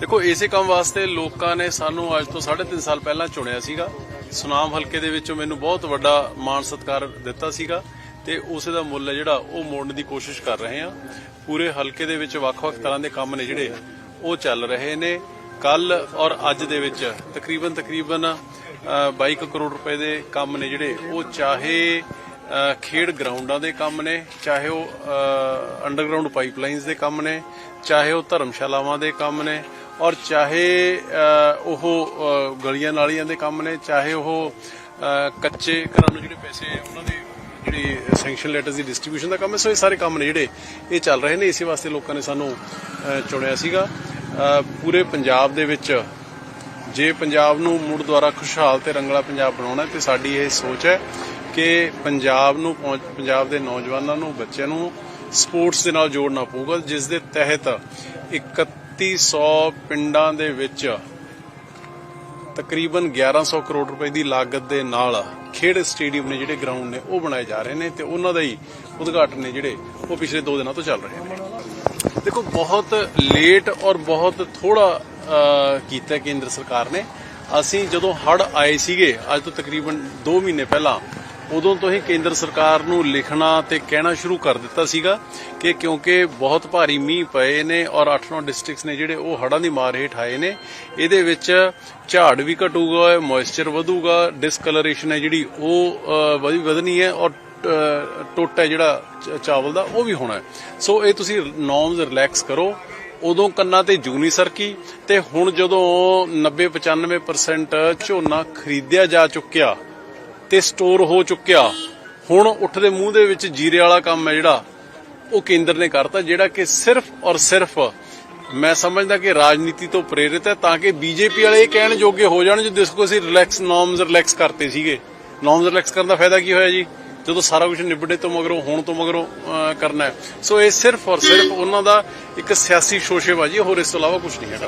ਦੇਖੋ ਇਸੇ ਕੰਮ ਵਾਸਤੇ ਲੋਕਾਂ ਨੇ ਸਾਨੂੰ ਅੱਜ ਤੋਂ 3.5 ਸਾਲ ਪਹਿਲਾਂ ਚੁਣਿਆ ਸੀਗਾ। ਸੁਨਾਮ ਹਲਕੇ ਦੇ ਵਿੱਚੋਂ ਮੈਨੂੰ ਬਹੁਤ ਵੱਡਾ ਮਾਣ ਸਤਿਕਾਰ ਦਿੱਤਾ ਸੀਗਾ ਤੇ ਉਸੇ ਦਾ ਮੁੱਲ ਹੈ ਜਿਹੜਾ ਉਹ ਮੋੜਨ ਦੀ ਕੋਸ਼ਿਸ਼ ਕਰ ਰਹੇ ਹਾਂ। ਪੂਰੇ ਹਲਕੇ ਦੇ ਵਿੱਚ ਵੱਖ-ਵੱਖ ਤਰ੍ਹਾਂ ਦੇ ਕੰਮ ਨੇ ਜਿਹੜੇ ਉਹ ਚੱਲ ਰਹੇ ਨੇ। ਕੱਲ ਔਰ ਅੱਜ ਦੇ ਵਿੱਚ ਤਕਰੀਬਨ ਤਕਰੀਬਨ ਅ, 22 ਕੁ ਕਰੋੜ ਰੁਪਏ ਦੇ ਕੰਮ ਨੇ ਜਿਹੜੇ ਉਹ ਚਾਹੇ ਖੇਡ ਗਰਾਊਂਡਾਂ ਦੇ ਕੰਮ ਨੇ ਚਾਹੇ ਉਹ ਅੰਡਰਗਰਾਉਂਡ ਪਾਈਪਲਾਈਨਸ ਦੇ ਕੰਮ ਨੇ ਚਾਹੇ ਉਹ ਧਰਮਸ਼ਾਲਾਵਾਂ ਦੇ ਕੰਮ ਨੇ ਔਰ ਚਾਹੇ ਉਹ ਗਲੀਆਂ ਨਾਲੀਆਂ ਦੇ ਕੰਮ ਨੇ, ਚਾਹੇ ਉਹ ਕੱਚੇ ਘਰਾਂ ਨੂੰ ਜਿਹੜੇ ਪੈਸੇ ਉਹਨਾਂ ਦੇ ਜਿਹੜੀ ਸੈਂਕਸ਼ਨ ਲੈਟਰਸ ਦੀ ਡਿਸਟ੍ਰੀਬਿਊਸ਼ਨ ਦਾ ਕੰਮ ਹੈ, ਸੋ ਇਹ ਸਾਰੇ ਕੰਮ ਨੇ ਜਿਹੜੇ ਇਹ ਚੱਲ ਰਹੇ ਨੇ। ਇਸੇ ਵਾਸਤੇ ਲੋਕਾਂ ਨੇ ਸਾਨੂੰ ਚੁਣਿਆ ਸੀਗਾ। ਪੂਰੇ ਪੰਜਾਬ ਦੇ ਵਿੱਚ ਜੇ ਪੰਜਾਬ ਨੂੰ ਮੁੜ ਦੁਆਰਾ ਖੁਸ਼ਹਾਲ ਤੇ ਰੰਗਲਾ ਪੰਜਾਬ ਬਣਾਉਣਾ ਹੈ, ਤੇ ਸਾਡੀ ਇਹ ਸੋਚ ਹੈ ਕਿ ਪੰਜਾਬ ਨੂੰ ਪਹੁੰਚ- ਪੰਜਾਬ ਦੇ ਨੌਜਵਾਨਾਂ ਨੂੰ, ਬੱਚਿਆਂ ਨੂੰ ਸਪੋਰਟਸ ਦੇ ਨਾਲ ਜੋੜਨਾ ਪਊਗਾ, ਜਿਸ ਦੇ ਤਹਿਤ 3100 ਪਿੰਡਾਂ ਦੇ ਵਿੱਚ ਤਕਰੀਬਨ 1100 ਕਰੋੜ ਰੁਪਏ ਦੀ ਲਾਗਤ ਦੇ ਨਾਲ ਖੇਡ ਸਟੇਡੀਅਮ ਨੇ ਜਿਹੜੇ ਗਰਾਊਂਡ ਨੇ ਉਹ ਬਣਾਏ ਜਾ ਰਹੇ ਨੇ ਤੇ ਉਹਨਾਂ ਦਾ ਹੀ ਉਦਘਾਟਨ ਨੇ ਜਿਹੜੇ ਉਹ ਪਿਛਲੇ 2 ਦਿਨਾਂ ਤੋਂ ਚੱਲ ਰਹੇ ਨੇ। ਦੇਖੋ, ਬਹੁਤ ਲੇਟ ਔਰ ਬਹੁਤ ਥੋੜਾ ਕੀਤਾ ਕੇਂਦਰ ਸਰਕਾਰ ਨੇ। ਅਸੀਂ ਜਦੋਂ ਹੜ ਆਏ ਸੀਗੇ, ਅੱਜ ਤੋਂ ਤਕਰੀਬਨ 2 ਮਹੀਨੇ ਪਹਿਲਾਂ ਉਦੋਂ ਤੋਂ ਹੀ ਕੇਂਦਰ ਸਰਕਾਰ ਨੂੰ ਲਿਖਣਾ ਤੇ ਕਹਿਣਾ ਸ਼ੁਰੂ ਕਰ ਦਿੱਤਾ ਸੀਗਾ ਕਿ ਕਿਉਂਕਿ ਬਹੁਤ ਭਾਰੀ ਮੀਂਹ ਪਏ ਨੇ ਔਰ 8-9 ਡਿਸਟ੍ਰਿਕਟਸ ਨੇ ਜਿਹੜੇ ਉਹ ਹੜਾਂ ਦੀ ਮਾਰ ਹੇਠ ਆਏ ਨੇ। ਇਹਦੇ ਵਿੱਚ ਝਾੜ ਵੀ ਘਟੂਗਾ ਮੋਇਸਚਰ ਵਧੂਗਾ ਡਿਸਕਲਰੇਸ਼ਨ ਹੈ ਜਿਹੜੀ ਉਹ ਵਧੀ ਵਧਣੀ ਹੈ ਔਰ ਅ, ਟੋਟਾ ਜਿਹੜਾ ਚ- ਚਾਵਲ ਦਾ ਉਹ ਵੀ ਹੋਣਾ ਸੋ ਇਹ ਤੁਸੀਂ ਨੋਰਮਸ ਰਿਲੈਕਸ ਕਰੋ। ਉਦੋਂ ਕੰਨਾਂ ਤੇ ਜੂਨੀ ਸਰਕੀ ਤੇ ਹੁਣ ਜਦੋਂ 90 95% ਝੋਨਾ ਖਰੀਦਿਆ ਜਾ ਚੁੱਕਿਆ ਤੇ ਸਟੋਰ ਹੋ ਚੁੱਕਿਆ। ਹੁਣ ਉੱਠਦੇ ਮੂੰਹ ਦੇ ਵਿੱਚ ਜੀਰੇ ਵਾਲਾ ਕੰਮ ਹੈ ਜਿਹੜਾ ਉਹ ਕੇਂਦਰ ਨੇ ਕਰਤਾ ਜਿਹੜਾ ਕਿ ਸਿਰਫ ਔਰ ਸਿਰਫ ਮੈਂ ਸਮਝਦਾ ਕਿ ਰਾਜਨੀਤੀ ਤੋਂ ਪ੍ਰੇਰਿਤ ਹੈ ਤਾਂ ਕਿ ਬੀਜੇਪੀ ਵਾਲੇ ਇਹ ਕਹਿਣ ਜੋਗੇ ਹੋ ਜਾਣ ਜੋ ਕੋ ਅਸੀਂ ਰਿਲੈਕਸ ਨੋਰਮਸ ਰਿਲੈਕਸ ਕਰਤੇ ਸੀਗੇ। ਨੋਰਮਸ ਰਿਲੈਕਸ ਕਰਨ ਦਾ ਫਾਇਦਾ ਕੀ ਹੋਇਆ ਜੀ? ਜਦੋਂ ਸਾਰਾ ਕੁਝ ਨਿਬੜੇ ਤੋਂ ਮਗਰੋਂ ਹੋਣ ਤੋਂ ਮਗਰੋਂ ਕਰਨਾ ਸੋ ਇਹ ਸਿਰਫ ਔਰ ਸਿਰਫ ਉਹਨਾਂ ਦਾ ਇੱਕ ਸਿਆਸੀ ਸ਼ੋਸ਼ੇਬਾਜ਼ੀ ਹੈ, ਹੋਰ ਇਸ ਤੋਂ ਇਲਾਵਾ ਕੁਝ ਨਹੀਂ ਹੈਗਾ।